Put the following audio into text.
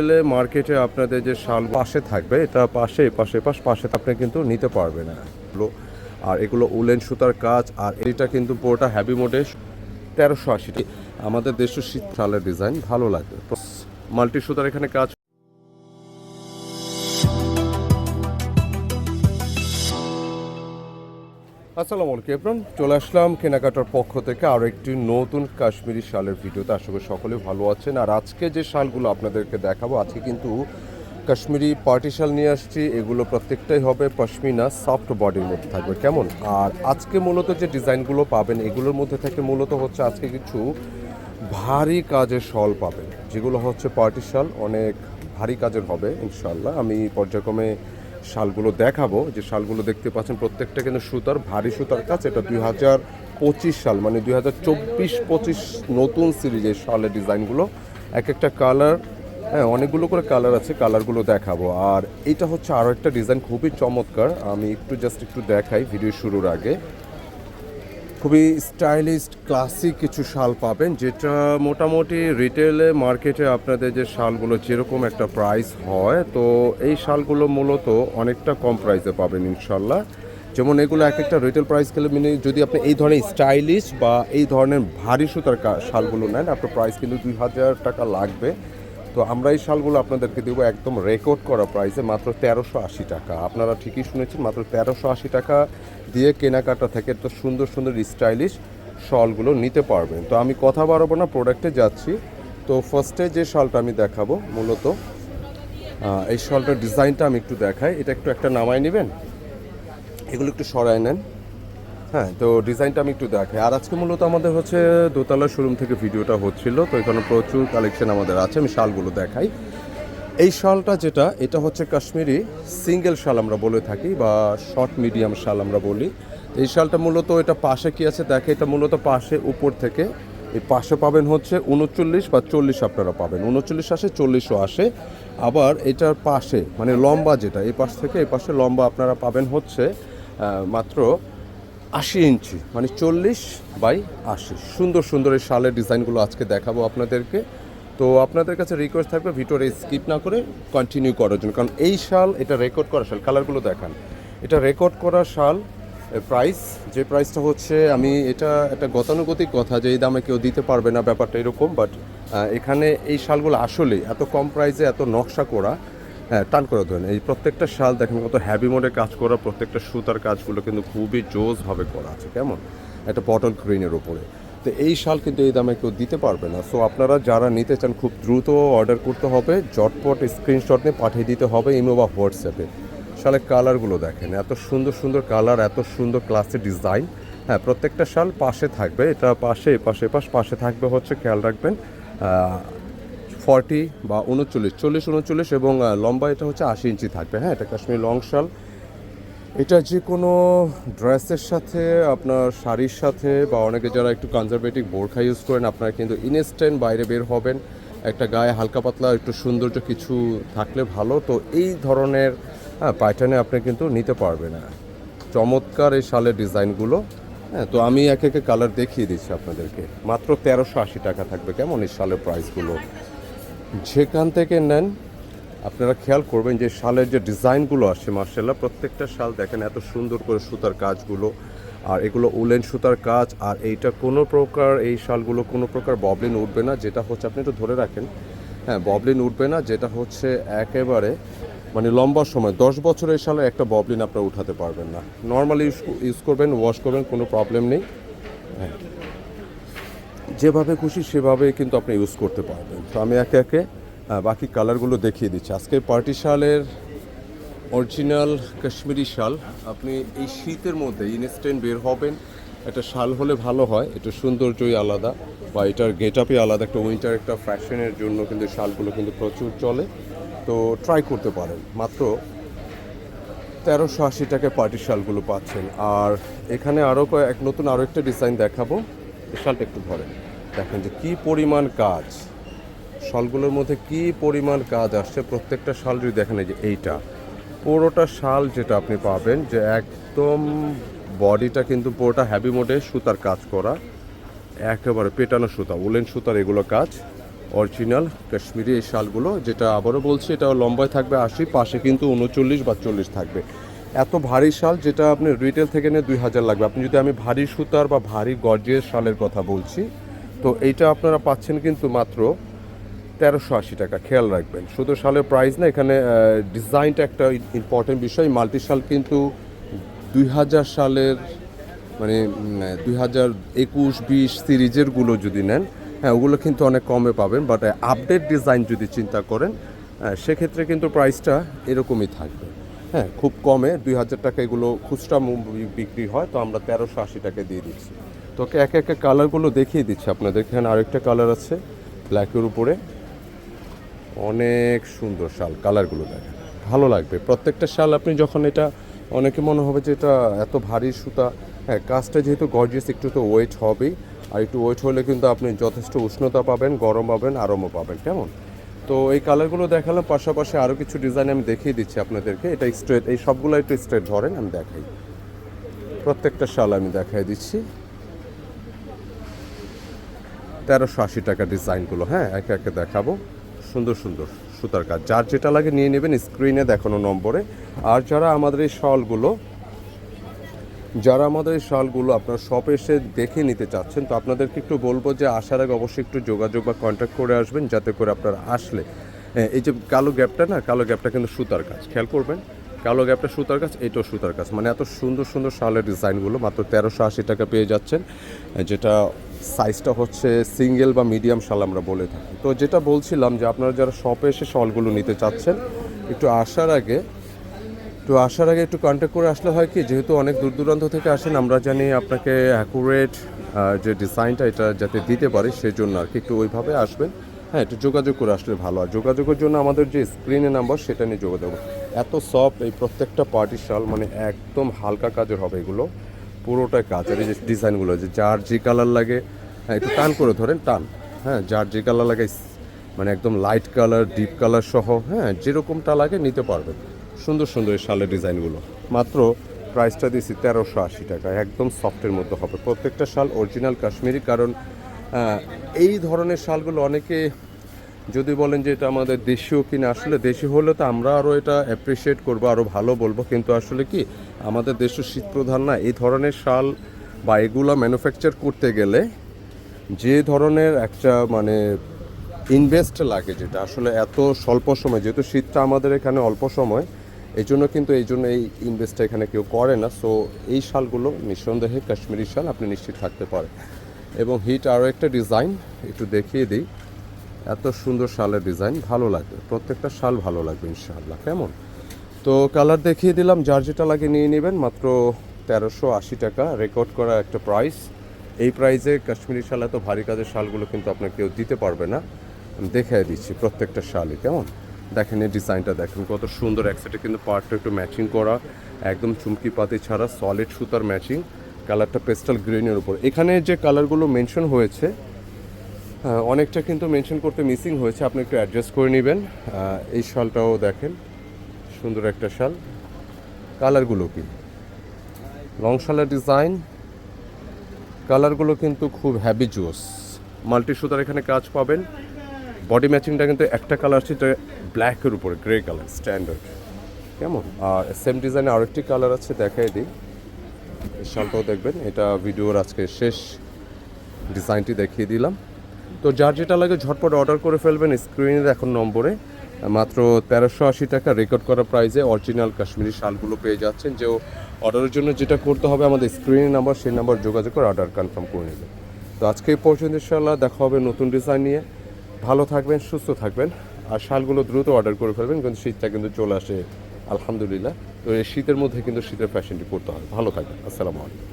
এলে মার্কেটে আপনাদের যে শাল পাশে থাকবে, এটা পাশে পাশে, পাশ, পাশে আপনি কিন্তু নিতে পারবেন। না আর এগুলো উলেন সুতার কাজ, আর এটা কিন্তু পুরোটা হ্যাভি মোডে তেরোশো আশিটি আমাদের দেশের শীতকালের ডিজাইন ভালো লাগবে মাল্টি সুতার এখানে কাজ আসসালামু আলাইকুম এপ্রন চলে আসলাম কেনাকাটার পক্ষ থেকে আরও একটি নতুন কাশ্মীরি শালের ভিডিওতে। আশা করি সকলে ভালো আছেন। আর আজকে যে শালগুলো আপনাদেরকে দেখাবো, আজকে কিন্তু কাশ্মীরি পার্টি শাল নিয়ে আসছি। এগুলো প্রত্যেকটাই হবে পশমিনা সফট বডির মধ্যে থাকবে। কেমন? আর আজকে মূলত যে ডিজাইনগুলো পাবেন, এগুলোর মধ্যে থেকে মূলত হচ্ছে আজকে কিছু ভারী কাজের শল পাবেন। যেগুলো হচ্ছে পার্টি শাল, অনেক ভারী কাজের হবে ইনশাল্লাহ আমি পর্যায়ক্রমে শালগুলো দেখাবো। যে শালগুলো দেখতে পাচ্ছেন, প্রত্যেকটা কিন্তু সুতার, ভারী সুতার কাছে এটা দুই হাজার পঁচিশ সাল মানে দুই হাজার চব্বিশ পঁচিশ নতুন সিরিজের শালের ডিজাইনগুলো। এক একটা কালার হ্যাঁ অনেকগুলো করে কালার আছে, কালারগুলো দেখাবো। আর এটা হচ্ছে আরও একটা ডিজাইন, খুবই চমৎকার। আমি একটু জাস্ট একটু দেখাই, ভিডিও শুরুর আগে। খুবই স্টাইলিশ ক্লাসিক কিছু শাল পাবেন, যেটা মোটামুটি রিটেলে মার্কেটে আপনাদের যে শালগুলো, যেরকম একটা প্রাইস হয়, তো এই শালগুলো মূলত অনেকটা কম প্রাইসে পাবেন ইনশাল্লাহ। যেমন এগুলো এক একটা রিটেল প্রাইস গেলে মানে যদি আপনি এই ধরনের স্টাইলিশ বা এই ধরনের ভারী সুতার শালগুলো নেন, আপনার প্রাইস কিন্তু দুই হাজার টাকা লাগবে। তো আমরা এই শালগুলো আপনাদেরকে দেবো একদম রেকর্ড করা প্রাইসে মাত্র তেরোশো আশি টাকা। আপনারা ঠিকই শুনেছেন, মাত্র তেরোশো আশি টাকা দিয়ে কেনাকাটা থেকে তো সুন্দর সুন্দর স্টাইলিশ শলগুলো নিতে পারবেন। তো আমি কথা বাড়াবো না, প্রোডাক্টে যাচ্ছি। তো ফার্স্টে যে শালটা আমি দেখাবো, মূলত এই শলটার ডিজাইনটা আমি একটু দেখাই। এটা একটু একটা নামায় নেবেন। এগুলো একটু সরায় নেন। হ্যাঁ তো ডিজাইনটা আমি একটু দেখাই আর আজকে মূলত আমাদের হচ্ছে দোতলা শোরুম থেকে ভিডিওটা হচ্ছিল, তো এখানে প্রচুর কালেকশন আমাদের আছে, আমি শালগুলো দেখাই। এই শালটা যেটা, এটা হচ্ছে কাশ্মীরি সিঙ্গেল শাল আমরা বলে থাকি, বা শর্ট মিডিয়াম শাল আমরা বলি। এই শালটা মূলত এটা পাশে কি আছে দেখে, এটা মূলত পাশে উপর থেকে, এই পাশে পাবেন হচ্ছে উনচল্লিশ বা চল্লিশ আপনারা পাবেন। উনচল্লিশ আসে, চল্লিশও আসে। আবার এটার পাশে মানে লম্বা যেটা, এই পাশ থেকে এই পাশে লম্বা আপনারা পাবেন হচ্ছে মাত্র আশি ইঞ্চি মানে চল্লিশ বাই আশি। সুন্দর সুন্দর এই শালের ডিজাইনগুলো আজকে দেখাবো আপনাদেরকে। তো আপনাদের কাছে রিকোয়েস্ট থাকবে ভিডিওটা স্কিপ না করে কন্টিনিউ করার জন্য। কারণ এই শাল, এটা রেকর্ড করা শাল কালারগুলো দেখান। এটা রেকর্ড করা শাল প্রাইস যে প্রাইসটা হচ্ছে, আমি এটা একটা গতানুগতিক কথা যে এই দামে কেউ দিতে পারবে না, ব্যাপারটা এরকম বাট এখানে এই শালগুলো আসলে এত কম প্রাইসে এত নকশা করা হ্যাঁ টান করে ধরেন এই প্রত্যেকটা শাল দেখেন কত হ্যাভি মোডে কাজ করা, প্রত্যেকটা সুতার কাজগুলো কিন্তু খুবই জোসভাবে করা আছে, কেমন? একটা পটল গ্রিনের উপরে। তো এই শাল কিন্তু এই দামে কেউ দিতে পারবে না। সো আপনারা যারা নিতে চান, খুব দ্রুত অর্ডার করতে হবে। জটপট স্ক্রিনশট নিয়ে পাঠিয়ে দিতে হবে ইমো বা হোয়াটসঅ্যাপে শালের কালারগুলো দেখেন, এত সুন্দর সুন্দর কালার এত সুন্দর ক্লাসের ডিজাইন হ্যাঁ প্রত্যেকটা শাল পাশে থাকবে। এটা পাশে পাশে, পাশ, পাশে থাকবে হচ্ছে, খেয়াল রাখবেন। ফর্টি বা উনচল্লিশ, চল্লিশ, উনচল্লিশ এবং লম্বা এটা হচ্ছে আশি ইঞ্চি থাকবে। হ্যাঁ এটা কাশ্মীর লং শাল। এটা যে কোনো ড্রেসের সাথে, আপনার শাড়ির সাথে বা অনেকে যারা একটু কনজারভেটিভ বোরখা ইউজ করেন, আপনারা কিন্তু ইনস্ট্যান্ট বাইরে বের হবেন। একটা গায়ে হালকা পাতলা, একটু সৌন্দর্য কিছু থাকলে ভালো। তো এই ধরনের হ্যাঁ প্যাটার্নে আপনি কিন্তু নিতে পারবেন। না চমৎকার এই শালের ডিজাইনগুলো। হ্যাঁ তো আমি এক একে কালার দেখিয়ে দিচ্ছি আপনাদেরকে। মাত্র তেরোশো আশি টাকা থাকবে। কেমন এই শালের প্রাইসগুলো যেখান থেকে নেন, আপনারা খেয়াল করবেন যে শালের যে ডিজাইনগুলো আসে মার্শাল্লাহ প্রত্যেকটা শাল দেখেন এত সুন্দর করে সুতার কাজগুলো। আর এগুলো উলেন সুতার কাজ, আর এইটা কোনো প্রকার, এই শালগুলো কোনো প্রকার ববলিন উঠবে না, যেটা হচ্ছে, আপনি একটু ধরে রাখেন হ্যাঁ ববলিন উঠবে না, যেটা হচ্ছে একেবারে মানে লম্বা সময়, দশ বছরের শালে একটা ববলিন আপনারা উঠাতে পারবেন না। নর্মালি ইউজ করবেন ওয়াশ করবেন, কোনো প্রবলেম নেই। হ্যাঁ। যেভাবে খুশি, সেভাবে কিন্তু আপনি ইউজ করতে পারবেন। তো আমি একে একে বাকি কালারগুলো দেখিয়ে দিচ্ছি। আজকে পার্টি শালের অরিজিনাল কাশ্মীরি শাল। আপনি এই শীতের মধ্যে ইনস্ট্যান্ট বের হবেন। একটা শাল হলে ভালো হয়। এটা সৌন্দর্যই আলাদা বা এটার গেট আপই আলাদা। একটা উইন্টার একটা ফ্যাশনের জন্য কিন্তু শালগুলো কিন্তু প্রচুর চলে। তো ট্রাই করতে পারেন। মাত্র তেরোশো আশি টাকায় পার্টি শালগুলো পাচ্ছেন। আর এখানে আরও এক নতুন আরও একটা ডিজাইন দেখাবো। শালটা একটু ধরেন। দেখেন যে কী পরিমাণ কাজ। শালগুলোর মধ্যে কী পরিমাণ কাজ আসছে, প্রত্যেকটা শাল যদি দেখেন যে এইটা, পুরোটা শাল যেটা আপনি পাবেন যে একদম বডিটা কিন্তু পুরোটা হ্যাভি মোডে সুতার কাজ করা, একেবারে পেটানো সুতা উলেন সুতার এগুলো কাজ অরিজিনাল কাশ্মীরি এই শালগুলো, যেটা আবারও বলছি, এটা লম্বায় থাকবে আশি, পাশে কিন্তু উনচল্লিশ বা চল্লিশ থাকবে। এত ভারী শাল যেটা আপনি রিটেল থেকে নিয়ে দুই হাজার লাগবে। আপনি যদি আমি ভারী সুতার বা ভারী গর্জিয়াস শালের কথা বলছি তো এইটা আপনারা পাচ্ছেন কিন্তু মাত্র তেরোশো আশি টাকা। খেয়াল রাখবেন। শুধু শালের প্রাইস না, এখানে ডিজাইনটা একটা ইম্পর্টেন্ট বিষয়। মাল্টি শাল কিন্তু দুই হাজার সালের মানে দুই হাজার একুশ, বিশ সিরিজেরগুলো যদি নেন হ্যাঁ ওগুলো কিন্তু অনেক কমে পাবেন। বাট আপডেট ডিজাইন যদি চিন্তা করেন সেক্ষেত্রে কিন্তু প্রাইসটা এরকমই থাকবে। হ্যাঁ খুব কমে। দুই হাজার টাকা এগুলো খুচরা বিক্রি হয়, তো আমরা তেরোশো আশি টাকা দিয়ে দিচ্ছি। তোকে একে একে কালারগুলো দেখিয়ে দিচ্ছি আপনাদের। এখানে আরেকটা কালার আছে, ব্ল্যাকের উপরে। অনেক সুন্দর শাল, কালারগুলো দেখেন। ভালো লাগবে। প্রত্যেকটা শাল আপনি যখন এটা, অনেকে মনে হবে যে এটা এত ভারী সুতা। হ্যাঁ কাজটা যেহেতু গর্জিয়াস একটু তো ওয়েট হবেই। আর একটু ওয়েট হলে কিন্তু আপনি যথেষ্ট উষ্ণতা পাবেন, গরম পাবেন, আরামও পাবেন, কেমন? তো এই কালারগুলো দেখালাম, পাশাপাশি আরও কিছু ডিজাইন আমি দেখিয়ে দিচ্ছি আপনাদেরকে। এটা স্ট্রেট এই সবগুলো একটু স্ট্রেট ধরেন, আমি দেখাই। প্রত্যেকটা শাল আমি দেখাই দিচ্ছি। তেরোশো আশি টাকা ডিজাইনগুলো হ্যাঁ একে একে দেখাবো। সুন্দর সুন্দর সুতার কাজ। যার যেটা লাগে নিয়ে নেবেন স্ক্রিনে দেখানো নম্বরে। আর যারা আমাদের এই শলগুলো যারা আমাদের এই শালগুলো আপনার শপে এসে দেখে নিতে চাচ্ছেন তো আপনাদেরকে একটু বলব যে আসার আগে অবশ্যই একটু যোগাযোগ বা কন্ট্যাক্ট করে আসবেন যাতে করে আপনারা আসলে হ্যাঁ, এই যে কালো গ্যাপটা না কালো গ্যাপটা কিন্তু সুতার কাজ। খেয়াল করবেন কালো গ্যাপটা সুতার কাজ এটাও সুতার কাজ। মানে এত সুন্দর সুন্দর শালের ডিজাইনগুলো মাত্র তেরোশো আশি টাকা পেয়ে যাচ্ছেন যেটা সাইজটা হচ্ছে সিঙ্গেল বা মিডিয়াম শাল আমরা বলে থাকি। তো যেটা বলছিলাম যে আপনারা যারা শপে এসে শলগুলো নিতে চাচ্ছেন, একটু আসার আগে তো আসার আগে একটু কন্ট্যাক্ট করে আসলে হয় কি, যেহেতু অনেক দূর দূরান্ত থেকে আসেন, আমরা জানি আপনাকে অ্যাকুরেট যে ডিজাইনটা এটা যাতে দিতে পারি সেই জন্য আর কি একটু ওইভাবে আসবেন। হ্যাঁ একটু যোগাযোগ করে আসলে ভালো। আর যোগাযোগের জন্য আমাদের যে স্ক্রিনে নাম্বার সেটা নিয়ে যোগাযোগ। এত সফট এই প্রত্যেকটা পার্টি শাল মানে একদম হালকা কাজের হবে এগুলো। পুরোটাই কাজ আর এই যে ডিজাইনগুলো, যে যার যে কালার লাগে হ্যাঁ একটু টান করে ধরেন, টান। হ্যাঁ যার যে কালার লাগে মানে একদম লাইট কালার ডিপ কালার সহ হ্যাঁ যেরকমটা লাগে নিতে পারবেন। সুন্দর সুন্দর এই শালের ডিজাইনগুলো। মাত্র প্রাইসটা দিয়েছি তেরোশো আশি টাকা, একদম সফটের মধ্যে হবে। প্রত্যেকটা শাল অরিজিনাল কাশ্মীরি, কারণ এই ধরনের শালগুলো অনেকে যদি বলেন যে এটা আমাদের দেশীয় কিনা, আসলে দেশি হলে তো আমরা আরও এটা অ্যাপ্রিসিয়েট করব আরও ভালো বলব। কিন্তু আসলে কি, আমাদের দেশ শীত প্রধান না, এই ধরনের শাল বা এগুলো ম্যানুফ্যাকচার করতে গেলে যে ধরনের একটা মানে ইনভেস্ট লাগে যেটা, আসলে এত স্বল্প সময়, যেহেতু শীতটা আমাদের এখানে অল্প সময় এই জন্য কিন্তু এই জন্য এই ইনভেস্টটা এখানে কেউ করে না। সো এই শালগুলো নিঃসন্দেহে কাশ্মীরি শাল, আপনি নিশ্চিত থাকতে পারেন। এবং হিট আরও একটা ডিজাইন একটু দেখিয়ে দিই। এত সুন্দর শালের ডিজাইন ভালো লাগবে। প্রত্যেকটা শাল ভালো লাগবে ইনশাআল্লাহ। কেমন? তো কালার দেখিয়ে দিলাম যার যেটা লাগে নিয়ে নেবেন। মাত্র তেরোশো আশি টাকা রেকর্ড করা একটা প্রাইস এই প্রাইসে কাশ্মীরি শাল এত ভারী কাজের শালগুলো কিন্তু আপনাকে কেউ দিতে পারবে না। দেখাই দিচ্ছি প্রত্যেকটা শালই কেমন? দেখেন এই ডিজাইনটা দেখেন কত সুন্দর একসাথে কিন্তু পার্টটা একটু ম্যাচিং করা। একদম চুমকি পাতি ছাড়া সলিড সুতার ম্যাচিং কালারটা পেস্টাল গ্রিনের উপর। এখানে যে কালারগুলো মেনশন হয়েছে হ্যাঁ, অনেকটা কিন্তু মেনশন করতে মিসিং হয়েছে। আপনি একটু অ্যাডজাস্ট করে নেবেন। এই শালটাও দেখেন। সুন্দর একটা শাল। কালারগুলো কি? লং শালের ডিজাইন কালারগুলো কিন্তু খুব হ্যাভি জুস মাল্টি সুতার এখানে কাজ পাবেন। বডি ম্যাচিংটা কিন্তু একটা কালার আছে যেটা ব্ল্যাকের উপরে গ্রে কালার স্ট্যান্ডার্ড কেমন? আর সেম ডিজাইনে আরেকটি কালার আছে, দেখাই দিই। শালটাও দেখবেন, এটা ভিডিওর আজকে শেষ। ডিজাইনটি দেখিয়ে দিলাম। তো যার যেটা লাগে ঝটপট অর্ডার করে ফেলবেন স্ক্রিনে এখন নম্বরে। মাত্র তেরোশো আশি টাকা রেকর্ড করা প্রাইসে অরিজিনাল কাশ্মীরি শালগুলো পেয়ে যাচ্ছেন। যে অর্ডারের জন্য যেটা করতে হবে আমাদের স্ক্রিনের নাম্বার সেই নাম্বার যোগাযোগ করে অর্ডার কনফার্ম করে নেবেন। তো আজকে এই পর্যন্ত ইনশাল্লাহ দেখা হবে নতুন ডিজাইন নিয়ে। ভালো থাকবেন, সুস্থ থাকবেন আর শালগুলো দ্রুত অর্ডার করে ফেলবেন, কিন্তু শীতটা কিন্তু চলে আসে, আলহামদুলিল্লাহ। তো এই শীতের মধ্যে কিন্তু শীতের ফ্যাশনটি করতে হয় ভালো থাকবেন। আসসালামু আলাইকুম।